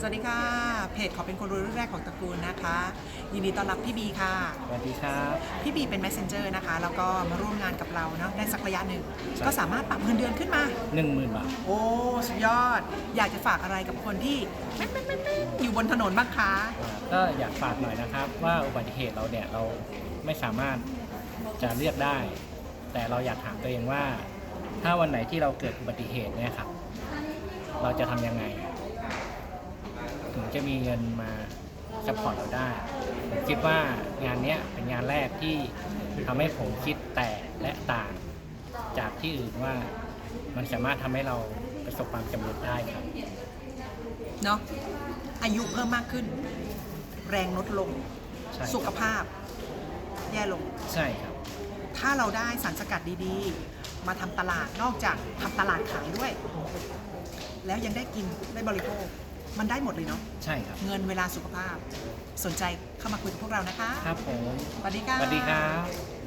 สวัสดีค่ะ เพจขอเป็นคนรวยรุ่นแรกของตระกูลนะคะ ยินดีต้อนรับพี่บีค่ะ สวัสดีครับ พี่บีเป็น messenger นะคะ แล้วก็มาร่วมงานกับเราเนาะได้สักระยะหนึ่ง ใช่ ก็สามารถปรับเงินเดือนขึ้นมา10,000บาท โอ้ สุดยอด อยากจะฝากอะไรกับคนที่แม่นแม่นแม่นแม่นอยู่บนถนนบ้างคะก็อยากฝากหน่อยนะครับ ว่าอุบัติเหตุเราเนี่ยเราไม่สามารถจะเลือกได้ แต่เราอยากถามตัวเองว่า ถ้าวันไหนที่เราเกิดอุบัติเหตุเนี่ยครับ เราจะทำยังไงถึง จะมีเงินมาสปอร์ตเราได้ผมคิดว่างานเนี้ยเป็นงานแรกที่ทำให้ผมคิดแตกและต่าง จากที่อื่นว่ามันสามารถทำให้เราประสบความสำเร็จได้ครับเนาะอายุเพิ่มมากขึ้น แรงลดลง ใช่ครับสุขภาพ แย่ลง ใช่ครับ ถ้าเราได้สารสกัดดีๆ มาทำตลาดนอกจากทำตลาดขายด้วย แล้วยังได้กินได้บริโภค มันได้หมดเลยเนาะใช่ครับ เงินเวลาสุขภาพ สนใจเข้ามาคุยกับพวกเรานะคะครับผม สวัสดีค่ะ สวัสดีครับ